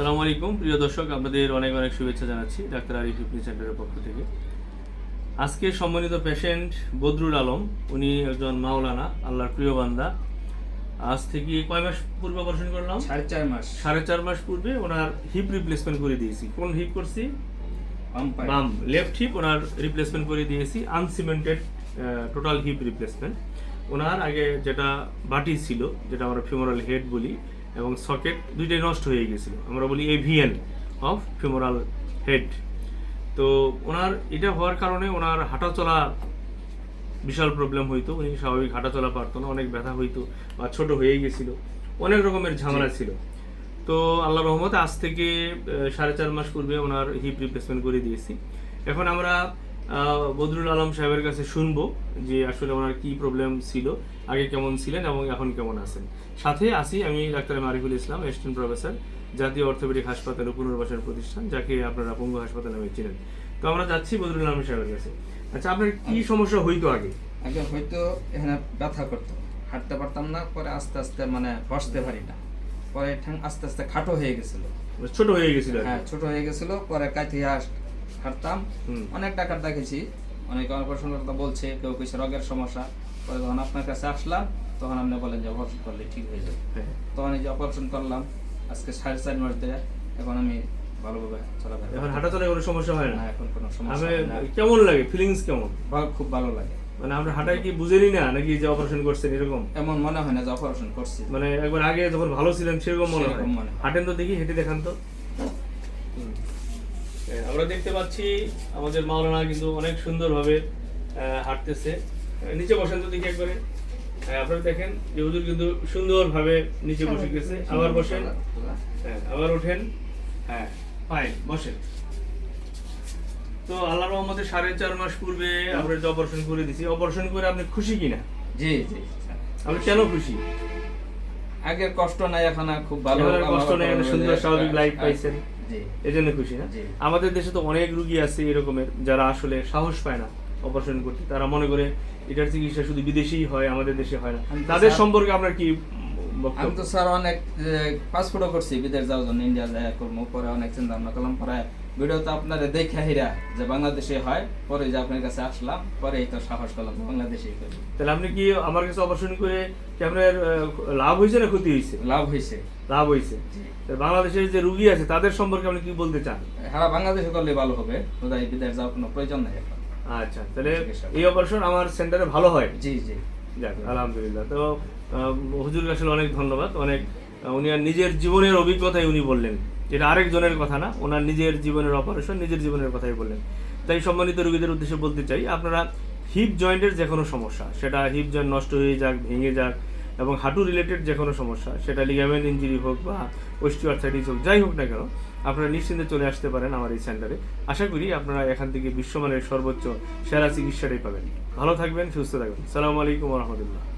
সালামু আলাইকুম। প্রিয় দর্শক আপনাদের অনেক অনেক শুভেচ্ছা জানাচ্ছি ডাক্তার আরিফ ফিটনেস সেন্টারের পক্ষ থেকে। আজকে সম্মানিত পেশেন্ট বদরুল আলম উনি একজন মাওলানা আল্লাহর প্রিয় বান্দা। আজ থেকে কয় মাস পূর্বে অপারেশন করলাম? সাড়ে চার মাস। সাড়ে চার মাস পূর্বে ওনার হিপ রিপ্লেসমেন্ট করে দিয়েছি। কোন হিপ করছি? বাম লেফট হিপ ওনার রিপ্লেসমেন্ট করে দিয়েছি। আনসিমেন্টেড টোটাল হিপ রিপ্লেসমেন্ট ওনার আগে যেটা বাটি ছিল যেটা আমরা ফিমোরাল হেড বলি এবং সকেট দুইটাই নষ্ট হয়ে গেছিল। আমরা বলি এভিএন অফ ফিমোরাল হেড তো ওনার এটা হওয়ার কারণে ওনার হাঁটা চলা বিশাল প্রবলেম হইতো। উনি স্বাভাবিক হাঁটা চলা পারতো না অনেক ব্যথা হইতো বা ছোট হয়ে গেছিল। অনেক রকমের ঝামেলা ছিল। তো আল্লাহ রহমতে আজ থেকে সাড়ে চার মাস পূর্বে ওনার হিপ রিপ্লেসমেন্ট করে দিয়েছি। এখন আমরা বদরুল আলম সাহেবের কাছে শুনব যে আসলে ওনার কি প্রবলেম ছিল আগে কেমন ছিলেন এবং এখন কেমন আছেন। সাথে আছি আমি ডাক্তার মারিফুল ইসলাম অ্যাসিস্ট্যান্ট প্রফেসর জাতীয় অর্থোপেডিক হাসপাতাল ও পুনর্বাসন প্রতিষ্ঠান যাকে আপনারা পঙ্গু হাসপাতাল নামে চিনেন। তো আমরা যাচ্ছি বদরুল আলম সাহেবের কাছে। আচ্ছা আপনার কি সমস্যা হইতো আগে? আগে হয়তো এখানে ব্যথা করতো। হাঁটতে পারতাম না পরে আস্তে আস্তে মানে বসতে পারি না। পরে ঠ্যাং আস্তে আস্তে খাটো হয়ে গেছিল। ছোট হয়ে গেছিল হ্যাঁ ছোট হয়ে গেছিল পরে কাঁথি হাঁটতাম। হুম। অনেক ডাক্তার দেখেছি। অনেক অপারেশন কথা বলছে কেউ কিছু রোগের সমস্যা। পরে যখন আপনার কাছে আসলাম তখন আপনি বলেন যে অপারেশন করলে ঠিক হয়ে যাবে। হ্যাঁ। তখন এই যে অপারেশন করলাম আজকে সাড়ে চার মাস ধরে এখন আমি ভালোভাবে চলাফেরা এখন হাঁটা চলায় কোনো সমস্যা হয় না? এখন কোনো সমস্যা। কেমন লাগে? ফিলিংস কেমন? খুব ভালো লাগে। মানে আমরা হাঁটায় কি বুঝেনি না নাকি যে অপারেশন করছেন এরকম? এমন মনে হয় না যে অপারেশন করছি। মানে একবার আগে যখন ভালো ছিলেন সেরকম মনে হয়। মনে হয়। হাঁটেন তো দেখি হেঁটে দেখান তো। আমরা দেখতে পাচ্ছি আমাদের মাওলানা কিন্তু অনেক সুন্দরভাবে হাঁটতেছে। নিচে বসেন তো দেখি একবারে। হ্যাঁ, আপনারা দেখেন যে হুজুর কিন্তু সুন্দরভাবে নিচে বসে গেছে। আবার বসেন। হ্যাঁ আবার ওঠেন। হ্যাঁ ফাইন বসেন। তো আল্লাহ রহমতে সাড়ে চার মাস পূর্বে আমরা যে অপারেশন করে দিছি অপারেশন করে আপনি খুশি কিনা? জি জি। আপনি কেন খুশি? আগের কষ্ট নাই এখন খুব ভালো কষ্ট নেই সুন্দর স্বাভাবিক লাইফ পাইছেন। এই জন্য খুশি না? আমাদের দেশে তো অনেক রুগী আছে এরকমের যারা আসলে সাহস পায় না অপারেশন করতে। তারা মনে করে এটার চিকিৎসা শুধু বিদেশেই হয় আমাদের দেশে হয় না। তাদের সম্পর্কে আপনার কি আমি তো স্যার অনেক পাসপোর্টও করছি বিদেশ যাওয়ার জন্য ইন্ডিয়া যায় করব পরে অনেক চিন্তা ভাবনা করলাম পরে ভিডিও তো আপনারা দেখে হিরা যে বাংলাদেশে হয় পরে যে আপনার কাছে আসলাম পরে এই তো সাহস করলাম বাংলাদেশেই করি তাহলে আপনি কি আমার কাছে অপারেশন করে কি আপনার লাভ হয়েছে না ক্ষতি হয়েছে? লাভ হয়েছে। লাভ হয়েছে। বাংলাদেশের যে রুগী আছে তাদের সম্পর্কে আপনি কি বলতে চান? হ্যাঁ বাংলাদেশে করলে ভালো হবে। কোথায় বিদেশ যাওয়ার কোনো প্রয়োজন নাই এখন। আচ্ছা তাহলে এই অপারেশন আমার সেন্টারে ভালো হয়? জি জি। আলহামদুলিল্লাহ। তো আহ, হুজুরকে আসলে অনেক ধন্যবাদ। অনেক উনি আর নিজের জীবনের অভিজ্ঞতাই উনি বললেন। যেটা আরেকজনের কথা না, ওনার নিজের জীবনের অপারেশন নিজের জীবনের কথাই বললেন। তাই সম্মানিত রোগীদের উদ্দেশ্যে বলতে চাই, আপনারা হিপ জয়েন্টের যে কোনো সমস্যা, সেটা হিপ জয়েন্ট নষ্ট হয়ে যাক, ভেঙে যাক, এবং হাঁটু রিলেটেড যে কোনো সমস্যা, সেটা লিগামেন্ট ইঞ্জুরি হোক বা ওস্টিওআর্থাইটিস হোক, যাই হোক না কেন, আপনারা নিশ্চিন্তে চলে আসতে পারেন আমার এই সেন্টারে আশা করি আপনারা এখান থেকে বিশ্বমানের সর্বোচ্চ সেরা চিকিৎসাটাই পাবেন। ভালো থাকবেন, সুস্থ থাকবেন। সালামু আলাইকুম রহমতুল্লাহ।